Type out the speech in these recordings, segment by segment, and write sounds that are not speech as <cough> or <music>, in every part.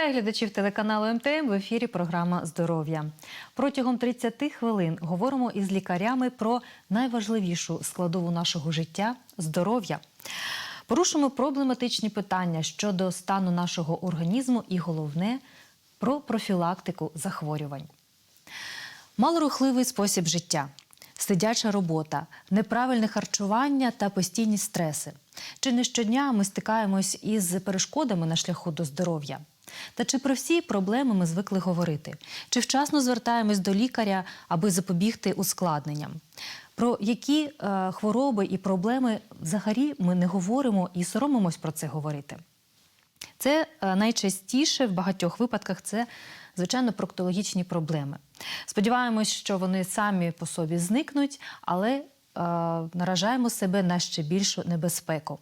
Вітаю глядачів телеканалу МТМ в ефірі програма Здоров'я. Протягом 30 хвилин говоримо із лікарями про найважливішу складову нашого життя здоров'я. Порушимо проблематичні питання щодо стану нашого організму і головне про профілактику захворювань. Малорухливий спосіб життя, сидяча робота, неправильне харчування та постійні стреси. Чи не щодня ми стикаємось із перешкодами на шляху до здоров'я? Та чи про всі проблеми ми звикли говорити? Чи вчасно звертаємось до лікаря, аби запобігти ускладненням? Про які е, хвороби і проблеми взагалі ми не говоримо і соромимось про це говорити? Це е, найчастіше в багатьох випадках це, звичайно, проктологічні проблеми. Сподіваємось, що вони самі по собі зникнуть, але е, наражаємо себе на ще більшу небезпеку.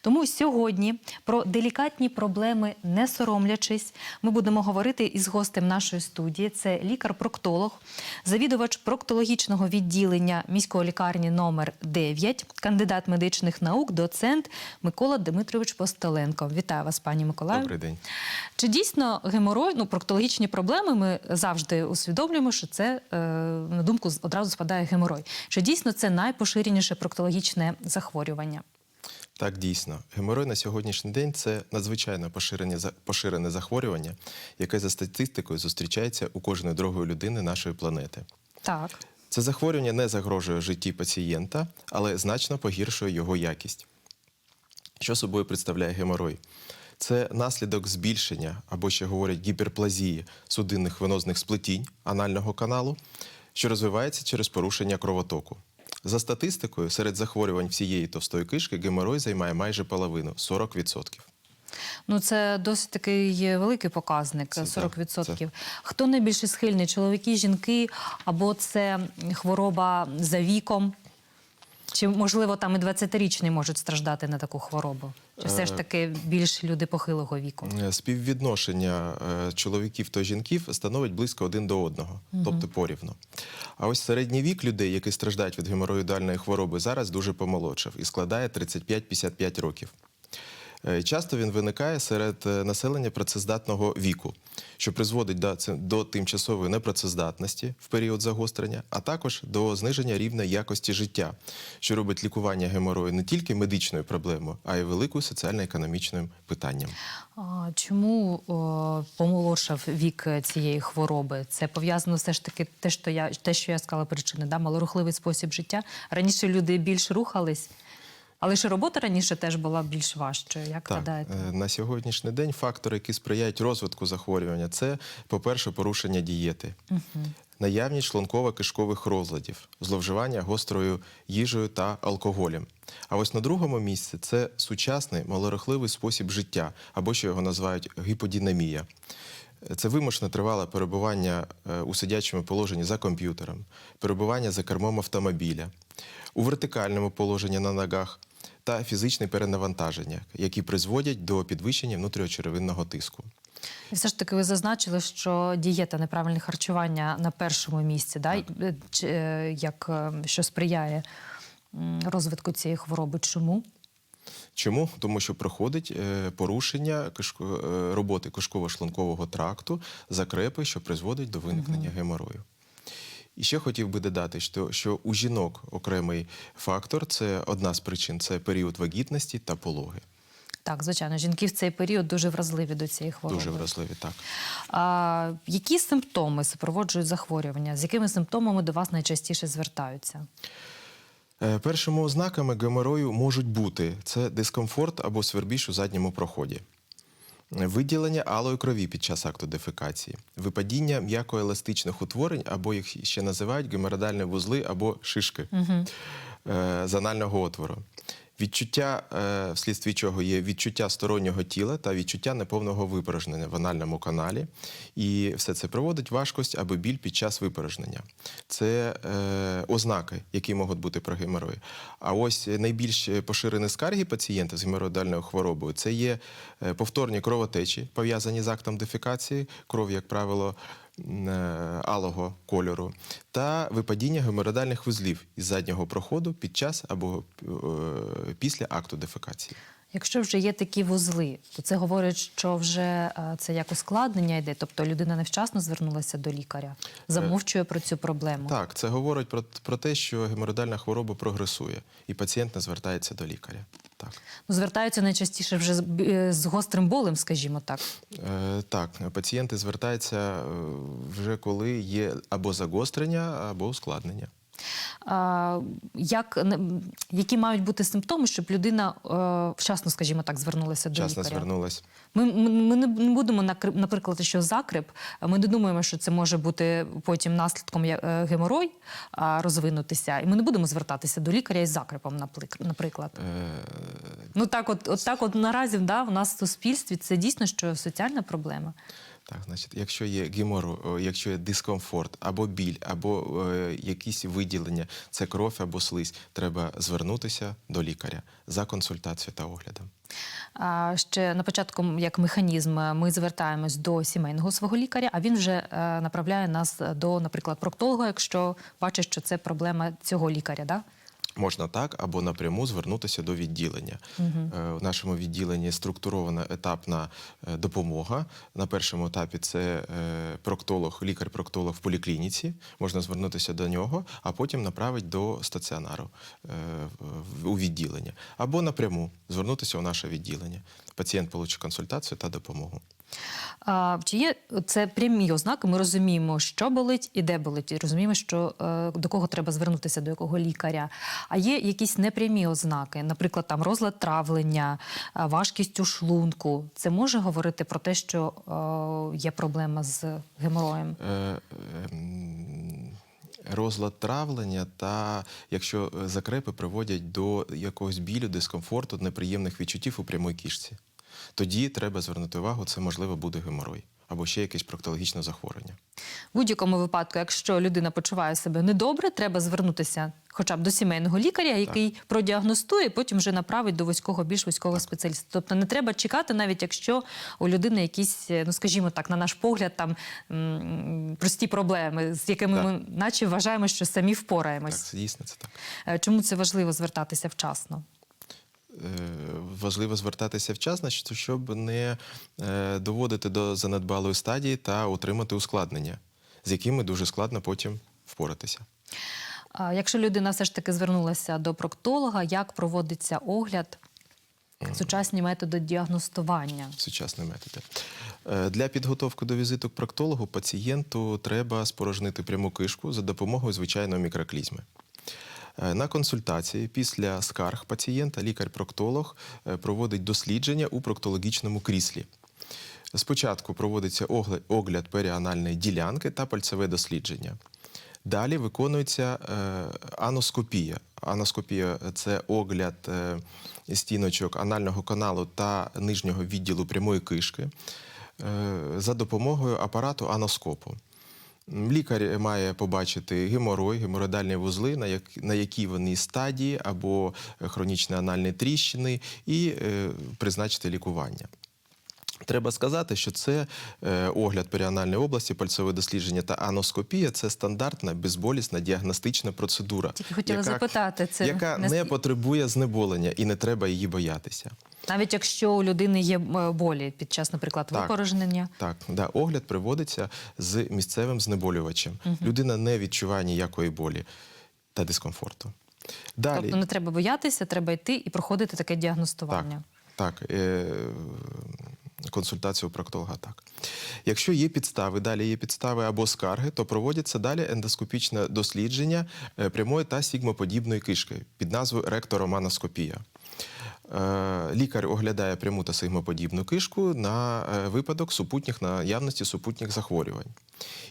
Тому сьогодні про делікатні проблеми, не соромлячись, ми будемо говорити із гостем нашої студії. Це лікар-проктолог, завідувач проктологічного відділення міської лікарні номер 9, кандидат медичних наук, доцент Микола Дмитрович Постеленко. Вітаю вас, пані Миколаю. Добрий день. Чи дійсно геморой, ну проктологічні проблеми? Ми завжди усвідомлюємо, що це е, на думку одразу спадає геморой. Чи дійсно це найпоширеніше проктологічне захворювання? Так, дійсно. Геморой на сьогоднішній день це надзвичайно поширене, захворювання, яке за статистикою зустрічається у кожної другої людини нашої планети. Так. Це захворювання не загрожує житті пацієнта, але значно погіршує його якість. Що собою представляє геморой? Це наслідок збільшення або ще говорять гіперплазії судинних венозних сплетінь анального каналу, що розвивається через порушення кровотоку. За статистикою, серед захворювань всієї товстої кишки геморой займає майже половину 40%. Ну, це досить такий великий показник Це 40%. Хто найбільше схильний? Чоловіки, жінки, або це хвороба за віком? Чи можливо там і 20-річний можуть страждати на таку хворобу? Чи все ж таки більш люди похилого віку? Е, Співвідношення е, чоловіків та жінків становить близько один до одного, тобто порівно. А ось середній вік людей, які страждають від геморроїдальної хвороби, зараз дуже помолодшав і складає 35-55 років. Е, Часто він виникає серед е, населення працездатного віку, що призводить до, до тимчасової непрацездатності в період загострення, а також до зниження рівня якості життя, що робить лікування геморою не тільки медичною проблемою, а й великою соціально-економічним питанням. Чому о, помолодшав вік е, цієї хвороби? Це пов'язано все ж таки те, що я те, що я сказала причини, да? малорухливий спосіб життя. Раніше люди більш рухались, але ж робота раніше теж була більш важчою. Як Так, гадаєте? е, на сьогоднішній день фактори, які сприяють розвитку захворювання, це, по-перше, порушення дієти, наявність шлунково-кишкових розладів, зловживання гострою їжею та алкоголем. А ось на другому місці це сучасний малорухливий спосіб життя, або що його називають гіподінамія. Це вимушене тривале перебування е, у сидячому положенні за комп'ютером, перебування за кермом автомобіля, у вертикальному положенні на ногах та фізичне перенавантаження, які призводять до підвищення внутріочеревинного тиску. І все ж таки ви зазначили, що дієта, неправильне харчування на першому місці, да? Е, е, як, е, що сприяє розвитку цієї хвороби. Чому? Чому? Тому що проходить порушення роботи кишково-шлункового тракту, закрепи, що призводить до виникнення геморою. І ще хотів би додати, що, що у жінок окремий фактор це одна з причин це період вагітності та пологи. Так, звичайно, жінки в цей період дуже вразливі до цієї хвороби. Дуже вразливі, так. А, які симптоми супроводжують захворювання? З якими симптомами до вас найчастіше звертаються? Е, Першими ознаками геморою можуть бути це дискомфорт або свербіж у задньому проході, виділення алої крові під час акту дефекації, випадіння м'якоеластичних утворень, або їх ще називають геморроїдальні вузли або шишки е, занального отвору. Відчуття, е, вслідстві чого є відчуття стороннього тіла та відчуття неповного випорожнення в анальному каналі. І все це приводить важкость або біль під час випорожнення. Це е, ознаки, які можуть бути про геморой. А ось найбільш поширені скарги пацієнта з геморроїдальною хворобою це є е, повторні кровотечі, пов'язані з актом дефекації, кров, як правило, алого кольору, та випадіння геморидальних вузлів із заднього проходу під час або е, після акту дефекації. Якщо вже є такі вузли, то це говорить, що вже е, це як ускладнення йде, тобто людина невчасно звернулася до лікаря, замовчує про цю проблему. Так, це говорить про, про те, що геморроїдальна хвороба прогресує, і пацієнт не звертається до лікаря. Так. Ну, звертаються найчастіше вже з, е, з гострим болем, скажімо так. Е, так, пацієнти звертаються е, вже коли є або загострення, або ускладнення. Як, які мають бути симптоми, щоб людина е, вчасно, скажімо так, звернулася до Вчасно лікаря? звернулась. Ми, ми, ми не будемо наприклад, що закрип. Ми не думаємо, що це може бути потім наслідком е, геморой розвинутися, і ми не будемо звертатися до лікаря із закрипом, наплик- наприклад. Е, Ну так, от, от так, от наразі да, у нас в суспільстві це дійсно що соціальна проблема. Так, значить, якщо є гемору, якщо є дискомфорт, або біль, або е, якісь виділення, це кров або слизь, треба звернутися до лікаря за консультацією та оглядом. А ще на початку, як механізм, ми звертаємось до сімейного свого лікаря, а він вже е, направляє нас до, наприклад, проктолога, якщо бачить, що це проблема цього лікаря. Да? Можна так або напряму звернутися до відділення. Е, У нашому відділенні структурована етапна е, допомога. На першому етапі це е, проктолог, лікар-проктолог в поліклініці. Можна звернутися до нього, а потім направить до стаціонару е, у відділення. Або напряму звернутися у наше відділення. Пацієнт отримає консультацію та допомогу. А, чи є це прямі ознаки? Ми розуміємо, що болить і де болить. І розуміємо, що е, до кого треба звернутися, до якого лікаря. А є якісь непрямі ознаки, наприклад, там розлад травлення, е, важкість у шлунку. Це може говорити про те, що е, є проблема з геморроєм. Е, ем, Розлад травлення та якщо закрепи приводять до якогось білю, дискомфорту, неприємних відчуттів у прямій кишці, тоді треба звернути увагу, це можливо буде геморой або ще якесь проктологічне захворювання. В будь-якому випадку, якщо людина почуває себе недобре, треба звернутися хоча б до сімейного лікаря, який продіагностує, потім вже направить до вузького, більш вузького спеціаліста. Тобто не треба чекати, навіть якщо у людини якісь, ну скажімо так, на наш погляд, там прості проблеми, з якими Так. ми наче вважаємо, що самі впораємось. це дійсно це так. Е, Чому це важливо звертатися вчасно? Е, Важливо звертатися вчасно, щоб не е, доводити до занедбалої стадії та отримати ускладнення, з якими дуже складно потім впоратися. Якщо людина все ж таки звернулася до проктолога, як проводиться огляд, сучасні методи діагностування? сучасні методи. Е, Для підготовки до візиту к проктологу пацієнту треба спорожнити пряму кишку за допомогою звичайної мікроклізми. Е, На консультації після скарг пацієнта лікар-проктолог е, проводить дослідження у проктологічному кріслі. Спочатку проводиться огляд періанальної ділянки та пальцеве дослідження. Далі виконується е, аноскопія. Аноскопія це огляд стіночок анального каналу та нижнього відділу прямої кишки за допомогою апарату аноскопу. Лікар має побачити геморой, геморидальні вузли, на, як, на якій вони стадії, або е, хронічні анальні тріщини, і е, призначити лікування. Треба сказати, що це е, огляд періанальної області, пальцеве дослідження та аноскопія це стандартна безболісна діагностична процедура, Тільки хотіла запитати, це яка не потребує знеболення і не треба її боятися. Навіть якщо у людини є болі під час, наприклад, випорожнення. Так, да, огляд приводиться з місцевим знеболювачем. Людина не відчуває ніякої болі та дискомфорту. Далі, Тобто не треба боятися, треба йти і проходити таке діагностування. Так, так. Е, консультацію проктолога так. Якщо є підстави, далі є підстави або скарги, то проводяться далі ендоскопічне дослідження е, прямої та сігмоподібної кишки під назвою ректороманоскопія. Е, Лікар оглядає пряму та сигмоподібну кишку на е, випадок супутніх наявності супутніх захворювань.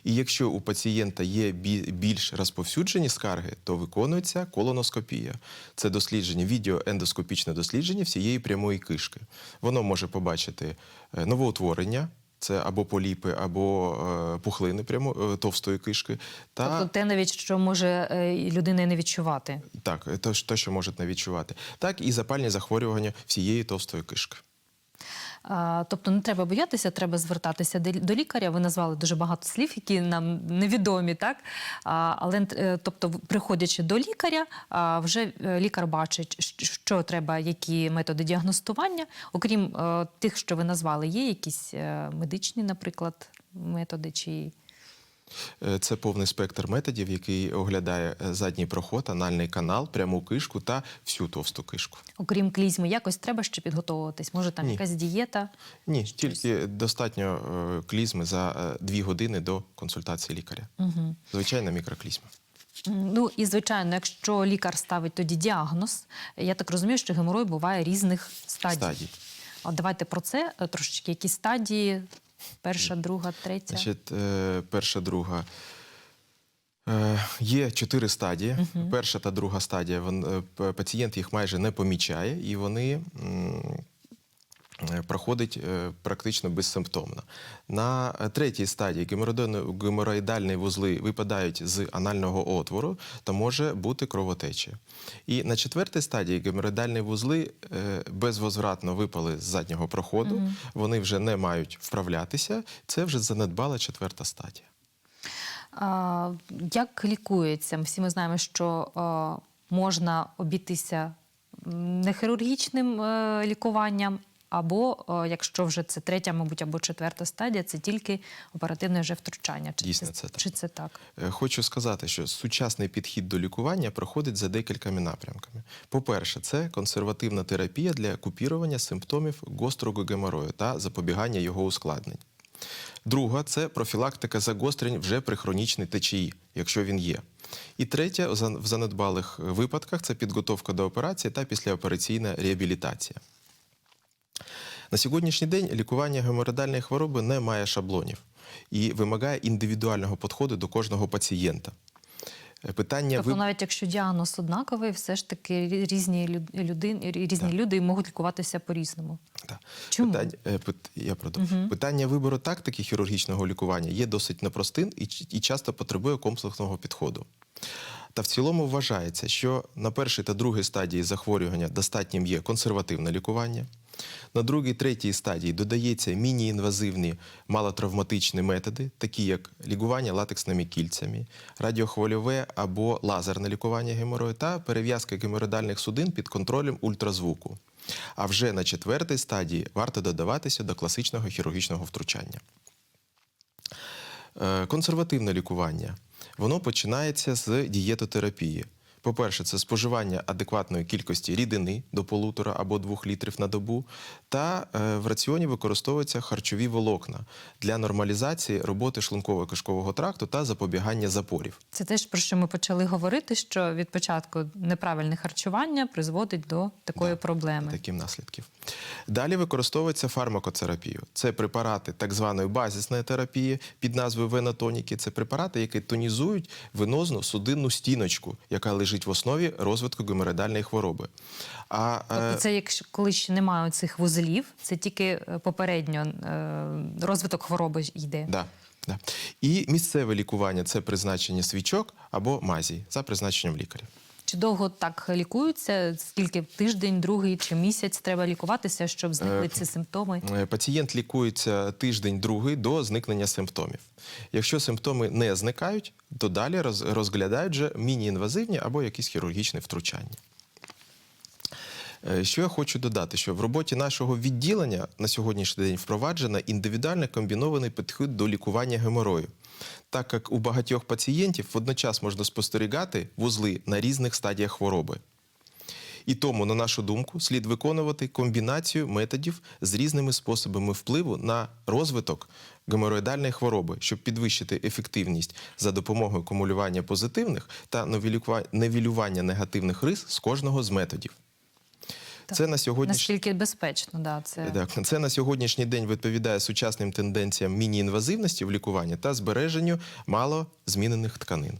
І якщо у пацієнта є більш розповсюджені скарги, то виконується колоноскопія. Це дослідження, відеоендоскопічне дослідження всієї прямої кишки. Воно може побачити е, новоутворення. Це або поліпи, або е, пухлини прямо е, товстої кишки, та Тобто те навіть що може е, людина не відчувати. так, те, що- може не відчувати, так і запальні захворювання всієї товстої кишки. Тобто не треба боятися, треба звертатися до- лікаря. Ви назвали дуже багато слів, які нам невідомі, так? Але е, тобто, приходячи до лікаря, вже е, лікар бачить, що треба, які методи діагностування. Окрім е, тих, що ви назвали, є якісь медичні, наприклад, методи чи. Е, Це повний спектр методів, який оглядає е, задній проход, анальний канал, пряму кишку та всю товсту кишку. Окрім клізми, якось треба ще підготовуватись. Може, там Ні. якась дієта. Ні, тільки достатньо е, клізми за дві години до консультації лікаря. Угу. Звичайна мікроклізма. Ну і звичайно, якщо лікар ставить тоді діагноз, я так розумію, що геморой буває різних стадій. Стадій. От давайте про це трошечки. Які стадії? Перша, друга, третя. Значить, е, перша, друга. Е, Є чотири стадії. Перша та друга стадія. е, Пацієнт їх майже не помічає, і вони е, проходять е, практично безсимптомно. На е, третій стадії геморроїдальні вузли випадають з анального отвору та може бути кровотеча. І на четвертій стадії геморроїдальні вузли безвозвратно випали з заднього проходу, вони вже не мають вправлятися. Це вже занедбала четверта стадія. А, як лікується? Всі ми знаємо, що е, можна обійтися м, нехірургічним е, лікуванням, або е, якщо вже це третя, мабуть, або четверта стадія, це тільки оперативне вже втручання. Чи Дійсно, це так. Чи це так? Е, Хочу сказати, що сучасний підхід до лікування проходить за декількома напрямками. По-перше, це консервативна терапія для купірування симптомів гострого геморою та запобігання його ускладнень. Друга це профілактика загострень вже при хронічній течії, якщо він є. І третя, в занедбалих випадках, це підготовка до операції та післяопераційна реабілітація. На сьогоднішній день лікування геморроїдальної хвороби не має шаблонів і вимагає індивідуального підходу до кожного пацієнта. Е, Питання Тобто, ви- навіть якщо діагноз однаковий, все ж таки різні люд- люди, різні люди можуть лікуватися по-різному. Да. Чому? Питання, е, я продовжу. Питання вибору тактики хірургічного лікування є досить непростим і, і часто потребує комплексного підходу. Та в цілому вважається, що на першій та другій стадії захворювання достатнім є консервативне лікування. На другій, третій стадії додається міні-інвазивні малотравматичні методи, такі як лікування латексними кільцями, радіохвильове або лазерне лікування геморою та перев'язка геморроїдальних судин під контролем ультразвуку. А вже на четвертій стадії варто додаватися до класичного хірургічного втручання. Е, Консервативне лікування. Воно починається з дієтотерапії. По-перше, це споживання адекватної кількості рідини до полутора або двох літрів на добу, та е, в раціоні використовуються харчові волокна для нормалізації роботи шлунково-кишкового тракту та запобігання запорів. Це теж про що ми почали говорити, що від початку неправильне харчування призводить до такої проблеми. таким наслідків. Далі використовується фармакотерапію. Це препарати так званої базисної терапії під назвою венотоніки. Це препарати, які тонізують венозну судинну стіночку, яка лежить в основі розвитку геморидальної хвороби. А Тобто е, це якщо коли ще немає цих вузлів, це тільки е, попередньо е, розвиток хвороби йде. да, да. і місцеве лікування це призначення свічок або мазі за призначенням лікаря. Чи довго так лікуються? Скільки тиждень, другий чи місяць треба лікуватися, щоб зникли Е, ці симптоми? Е, Пацієнт лікується тиждень-другий до зникнення симптомів. Якщо симптоми не зникають, то далі роз- розглядають вже міні-інвазивні або якісь хірургічні втручання. Е, Що я хочу додати, що в роботі нашого відділення на сьогоднішній день впроваджено індивідуально комбінований підхід до лікування геморою, так як у багатьох пацієнтів водночас можна спостерігати вузли на різних стадіях хвороби. І тому, на нашу думку, слід виконувати комбінацію методів з різними способами впливу на розвиток геморроїдальної хвороби, щоб підвищити ефективність за допомогою кумулювання позитивних та нивелювання негативних рис з кожного з методів. Так. Це на сьогоднішній Наскільки безпечно, да, це так, це на сьогоднішній день відповідає сучасним тенденціям міні-інвазивності в лікуванні та збереженню малозмінених тканин.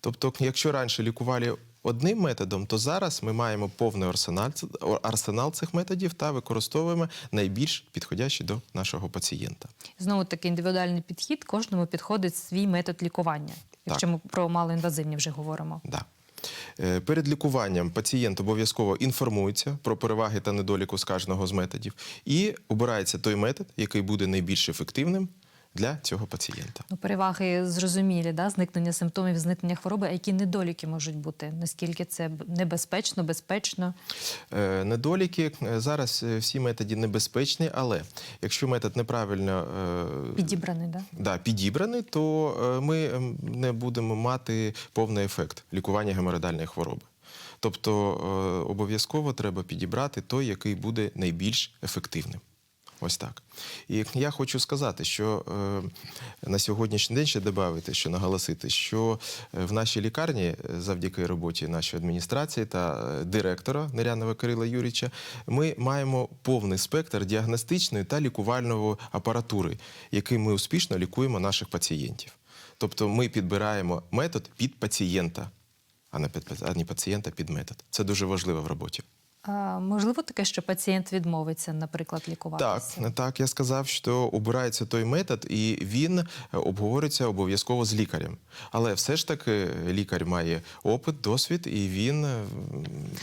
Тобто, якщо раніше лікували одним методом, то зараз ми маємо повний арсенал, арсенал цих методів та використовуємо найбільш підходящі до нашого пацієнта. знову таки індивідуальний підхід. Кожному підходить свій метод лікування. Якщо ми про малоінвазивні вже говоримо. Да. Е, Перед лікуванням пацієнт обов'язково інформується про переваги та недоліку скаженого з методів і обирається той метод, який буде найбільш ефективним для цього пацієнта. Ну, переваги зрозумілі, да? зникнення симптомів, зникнення хвороби, а які недоліки можуть бути? Наскільки це небезпечно, безпечно? Е, Недоліки е, зараз е, всі методи небезпечні, але якщо метод неправильно е, Підібраний, да? да, підібраний, то е, ми ем, не будемо мати повний ефект лікування геморроїдальної хвороби. Тобто обов'язково треба підібрати той, який буде найбільш ефективним. Ось так. І я хочу сказати, що е, на сьогоднішній день ще додати, що наголосити, що е, в нашій лікарні, е, завдяки роботі нашої адміністрації та е, директора Нерянова Кирила Юріча, ми маємо повний спектр діагностичної та лікувальної апаратури, яким ми успішно лікуємо наших пацієнтів. Тобто ми підбираємо метод під пацієнта, а не пацієнта під метод. Це дуже важливо в роботі. Можливо таке, що пацієнт відмовиться, наприклад, Так, лікуватися? так, я сказав, що обирається той метод, і він е, обговорюється обов'язково з лікарем. Але все ж таки лікар має опит, досвід, і він е,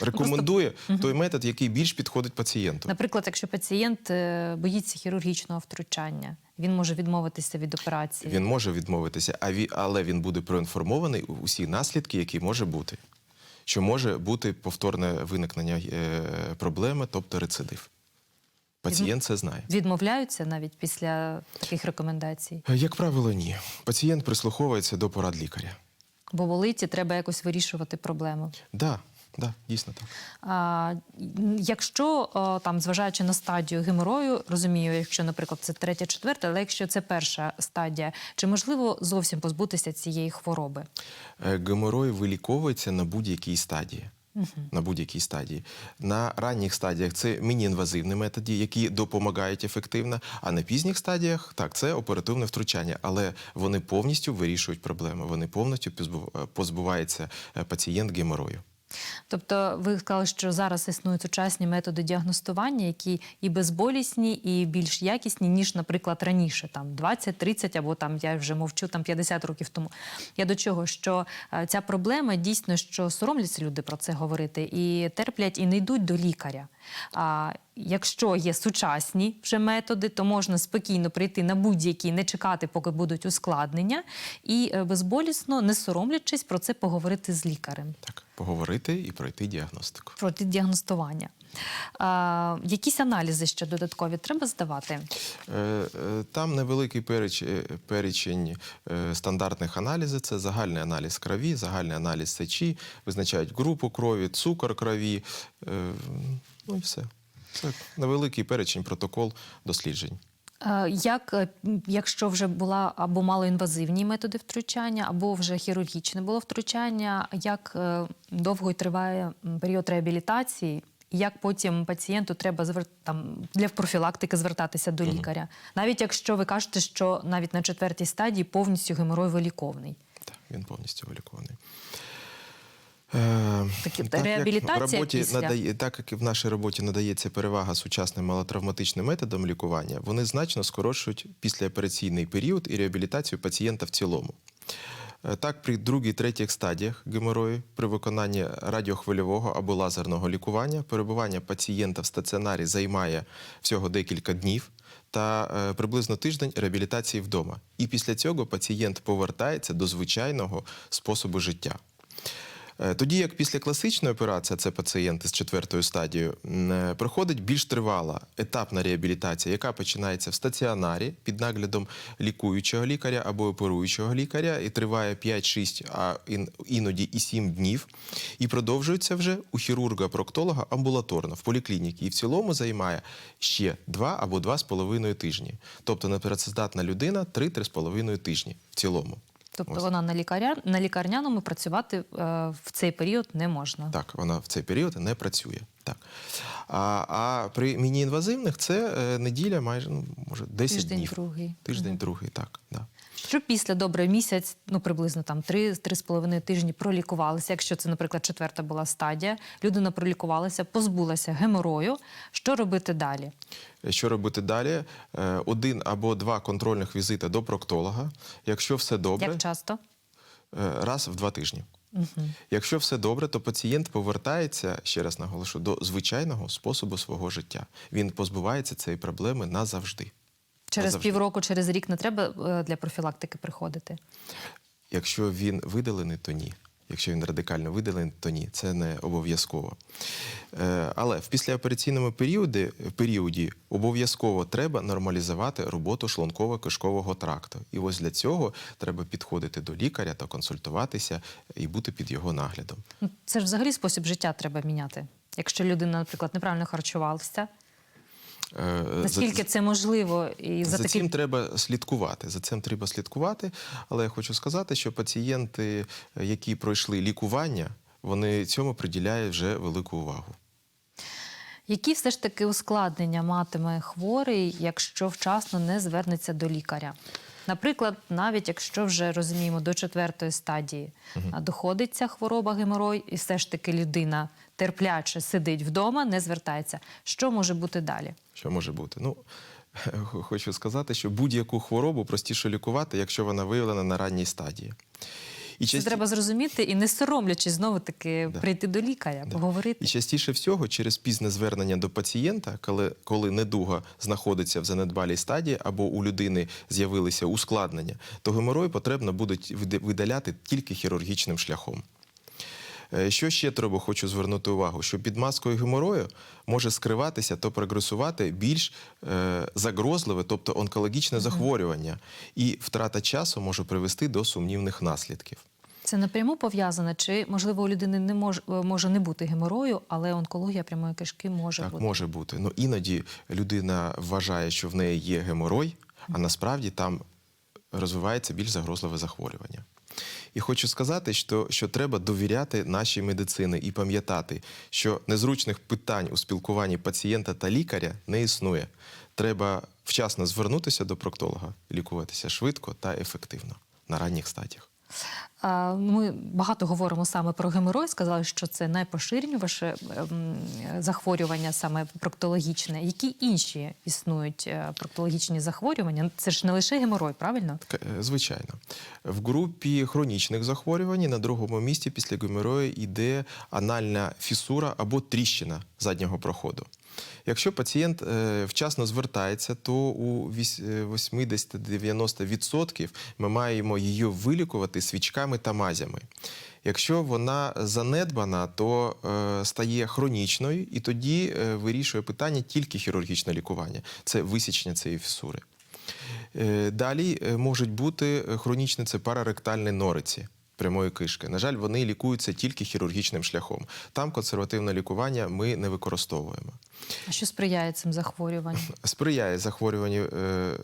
рекомендує той метод, який більш підходить пацієнту. Наприклад, якщо пацієнт е, боїться хірургічного втручання, він може відмовитися від операції. Він може відмовитися, але він буде проінформований у усі наслідки, які може бути. Що може бути повторне виникнення е, проблеми, тобто рецидив. Пацієнт це знає. Відмовляються навіть після таких рекомендацій. Е, Як правило, ні. Пацієнт прислуховується до порад лікаря. Бо болить і треба якось вирішувати проблему. Да, да, дійсно так. А, якщо там, зважаючи на стадію геморою, розумію, якщо, наприклад, це третя, четверта, але якщо це перша стадія, чи можливо зовсім позбутися цієї хвороби? Е, Геморой виліковується на будь-якій стадії. На будь-якій стадії. На ранніх стадіях це міні-інвазивні методи, які допомагають ефективно. А на пізніх стадіях так, це оперативне втручання, але вони повністю вирішують проблеми. Вони повністю позбу- позбувається е, пацієнт геморою. Тобто, ви сказали, що зараз існують сучасні методи діагностування, які і безболісні, і більш якісні, ніж, наприклад, раніше, там 20, 30 або там я вже мовчу, там 50 років тому. Я до чого, що е, ця проблема дійсно, що соромляться люди про це говорити, і терплять, і не йдуть до лікаря. Якщо є сучасні вже методи, то можна спокійно прийти на будь-які, не чекати, поки будуть ускладнення, і е, безболісно, не соромлячись, про це поговорити з лікарем. Так, поговорити і пройти діагностику. Проти діагностування. А, якісь аналізи ще додаткові треба здавати? Е, е, Там невеликий переч- перечень стандартних аналізів. Це загальний аналіз крові, загальний аналіз сечі, визначають групу крові, цукор крові. Ну і все. Це невеликий перечень протокол досліджень. Як, е, якщо вже була або малоінвазивні методи втручання, або вже хірургічне було втручання, як е, довго й триває період реабілітації? Як потім пацієнту треба звер... там, для профілактики звертатися до лікаря, навіть якщо ви кажете, що навіть на четвертій стадії повністю геморой виліковний. Так, він повністю вилікований. Е, Такі- так як реабілітація в роботі після? надає, так як в нашій роботі надається перевага сучасним малотравматичним методам лікування, вони значно скорочують післяопераційний період і реабілітацію пацієнта в цілому. Е, Так, при другій третіх стадіях геморою при виконанні радіохвильового або лазерного лікування перебування пацієнта в стаціонарі займає всього декілька днів та е, приблизно тиждень реабілітації вдома. І після цього пацієнт повертається до звичайного способу життя. Е, Тоді як після класичної операції, це пацієнти з четвертою стадією, е, проходить більш тривала етапна реабілітація, яка починається в стаціонарі під наглядом лікуючого лікаря або оперуючого лікаря, і триває 5-6, а ін- іноді і 7 днів, і продовжується вже у хірурга-проктолога амбулаторно в поліклініці. І в цілому займає ще 2 або 2,5 тижні. Тобто непрацездатна людина 3-3,5 тижні в цілому. Тобто Ось. вона на лікаря на лікарняному працювати е, в цей період не можна. Так, вона в цей період не працює. Так. А, а при міні-інвазивних це е, неділя, майже ну, може 10 Тиждень днів. другий. Тиждень другий, так. Да. Що після добре місяць, ну приблизно там 3-3,5 тижні пролікувалися. Якщо це, наприклад, четверта була стадія, людина пролікувалася, позбулася геморою. Що робити далі? Е, Що робити далі? Е, Один або два контрольних візита до проктолога. Якщо все добре, Як часто? е, раз в два тижні. Якщо все добре, то пацієнт повертається, ще раз наголошу, до звичайного способу свого життя. Він позбувається цієї проблеми назавжди. Через Назавжди. півроку, через рік не треба е, для профілактики приходити. Якщо він видалений, то ні. Якщо він радикально видалений, то ні. Це не обов'язково. Е, Але в післяопераційному періоді, періоді обов'язково треба нормалізувати роботу шлунково-кишкового тракту. І ось для цього треба підходити до лікаря та консультуватися і бути під його наглядом. Ну, Це ж взагалі спосіб життя треба міняти. Якщо людина, наприклад, неправильно харчувалася, Е, за- наскільки це можливо, і за, За, таким цим треба слідкувати. За цим треба слідкувати. Але я хочу сказати, що пацієнти, е, які пройшли лікування, вони цьому приділяють вже велику увагу. Які все ж таки ускладнення матиме хворий, якщо вчасно не звернеться до лікаря? Наприклад, навіть якщо вже розуміємо до четвертої стадії а, доходить ця хвороба геморой, і все ж таки людина терпляче сидить вдома, не звертається. Що може бути далі? Що може бути? Ну, <laughs> хочу сказати, що будь-яку хворобу простіше лікувати, якщо вона виявлена на ранній стадії. І Це часті- треба зрозуміти і не соромлячись знову таки Да. прийти до лікаря, Да. поговорити. І частіше всього через пізне звернення до пацієнта, коли, коли недуга знаходиться в занедбалій стадії або у людини з'явилися ускладнення, то геморой потрібно буде вида- видаляти тільки хірургічним шляхом. Е, Що ще треба хочу звернути увагу? Що під маскою геморою може скриватися та прогресувати більш е, загрозливе, тобто онкологічне захворювання, і втрата часу може привести до сумнівних наслідків. Це напряму пов'язане, чи можливо у людини не може, може не бути геморою, але онкологія прямої кишки може Так, бути. може бути. Ну іноді людина вважає, що в неї є геморой, а насправді там розвивається більш загрозливе захворювання. І хочу сказати, що, що треба довіряти нашій медицині і пам'ятати, що незручних питань у спілкуванні пацієнта та лікаря не існує. Треба вчасно звернутися до проктолога, лікуватися швидко та ефективно на ранніх стадіях. Ми багато говоримо саме про геморой. Сказали, що це найпоширеніше ем, захворювання, саме проктологічне. Які інші існують е, проктологічні захворювання? Це ж не лише геморой, правильно? Е, Звичайно. В групі хронічних захворювань на другому місці після геморою йде анальна фісура або тріщина заднього проходу. Якщо пацієнт е, вчасно звертається, то у е, 80-90% ми маємо її вилікувати свічками та мазями. Якщо вона занедбана, то е, стає хронічною і тоді е, вирішує питання тільки хірургічне лікування це висічення цієї фісури. Е, Далі е, можуть бути е, хронічні це параректальні нориці прямої кишки. На жаль, вони лікуються тільки хірургічним шляхом. Там консервативне лікування ми не використовуємо. А що сприяє цим захворюванням? <laughs> Сприяє захворюванню. е,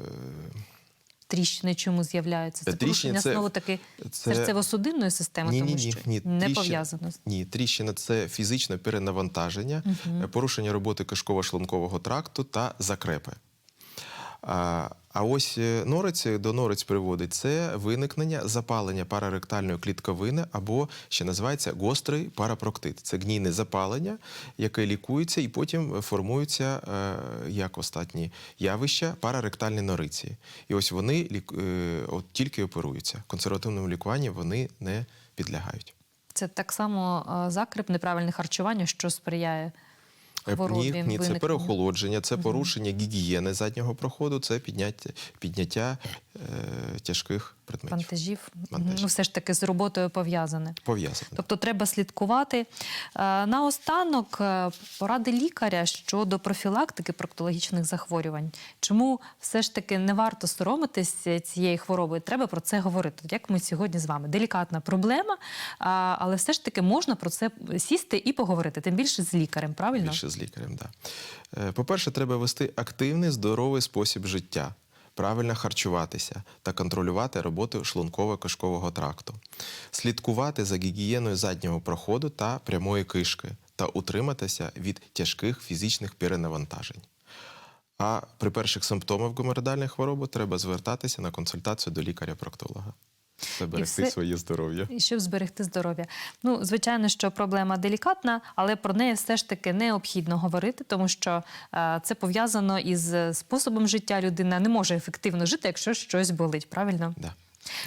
Тріщини чому з'являються? Це Тріщини порушення це- знову таки це- серцево-судинної системи, Ні, тому ні, що ні. не пов'язано. Ні, тріщина це фізичне перенавантаження, е, порушення роботи кишково-шлункового тракту та закрепи. А, ось е, нориці до нориць приводить це виникнення запалення параректальної клітковини або ще називається гострий парапроктит. Це гнійне запалення, яке лікується і потім формується е, як остатні явища параректальні нориці. І ось вони е, от тільки оперуються. Консервативному лікуванні вони не підлягають. Це так само е, закреп, неправильне харчування, що сприяє Е. Ні, ні, це переохолодження, це порушення гігієни заднього проходу, це підняття, підняття тяжких предметів. вантажів. Вантажів. Ну, все ж таки з роботою пов'язане. Пов'язане. Тобто треба слідкувати. Е, Наостанок е, поради лікаря щодо профілактики проктологічних захворювань. Чому все ж таки не варто соромитись цієї хвороби? Треба про це говорити. Як ми сьогодні з вами? Делікатна проблема, але все ж таки можна про це сісти і поговорити, тим більше з лікарем, правильно? Більше з лікарем, да. Е, По-перше, треба вести активний, здоровий спосіб життя, правильно харчуватися та контролювати роботу шлунково-кишкового тракту, слідкувати за гігієною заднього проходу та прямої кишки та утриматися від тяжких фізичних перенавантажень. А при перших симптомах геморроїдальної хвороби треба звертатися на консультацію до лікаря-проктолога. Це берегти все- своє здоров'я. І щоб зберегти здоров'я. Ну, звичайно, що проблема делікатна, але про неї все ж таки необхідно говорити, тому що е, це пов'язано із способом життя. Людина не може ефективно жити, якщо щось болить. Правильно? Да.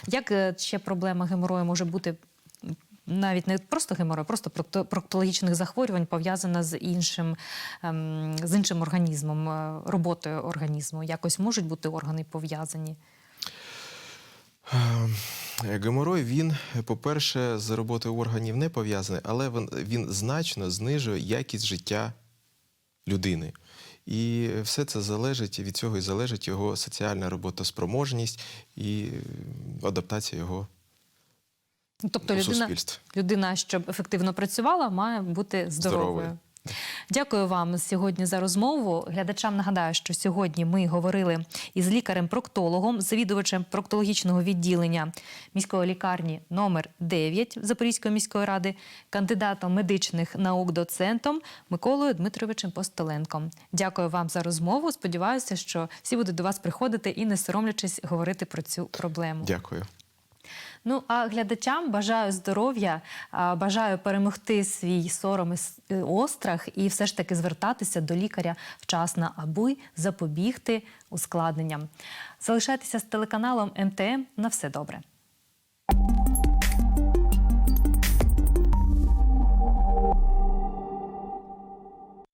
Як е, ще проблема геморою може бути навіть не просто геморой, просто проктологічних захворювань пов'язана з іншим, ем, з іншим організмом, е, роботою організму. Якось можуть бути органи пов'язані. Е, Геморой, він, по-перше, з роботою органів не пов'язаний, але він, він значно знижує якість життя людини. І все це залежить від цього і залежить його соціальна роботоспроможність і е, адаптація його Ну, Тобто людина, людина, щоб ефективно працювала, має бути здоровою. Здоровою. Дякую вам сьогодні за розмову. Глядачам нагадаю, що сьогодні ми говорили із лікарем-проктологом, завідувачем проктологічного відділення міської лікарні номер 9 Запорізької міської ради, кандидатом медичних наук доцентом Миколою Дмитровичем Постоленком. Дякую вам за розмову. Сподіваюся, що всі будуть до вас приходити і не соромлячись говорити про цю проблему. Дякую. Ну а глядачам бажаю здоров'я, бажаю перемогти свій сором і острах і все ж таки звертатися до лікаря вчасно, аби запобігти ускладненням. Залишайтеся з телеканалом МТМ. На все добре.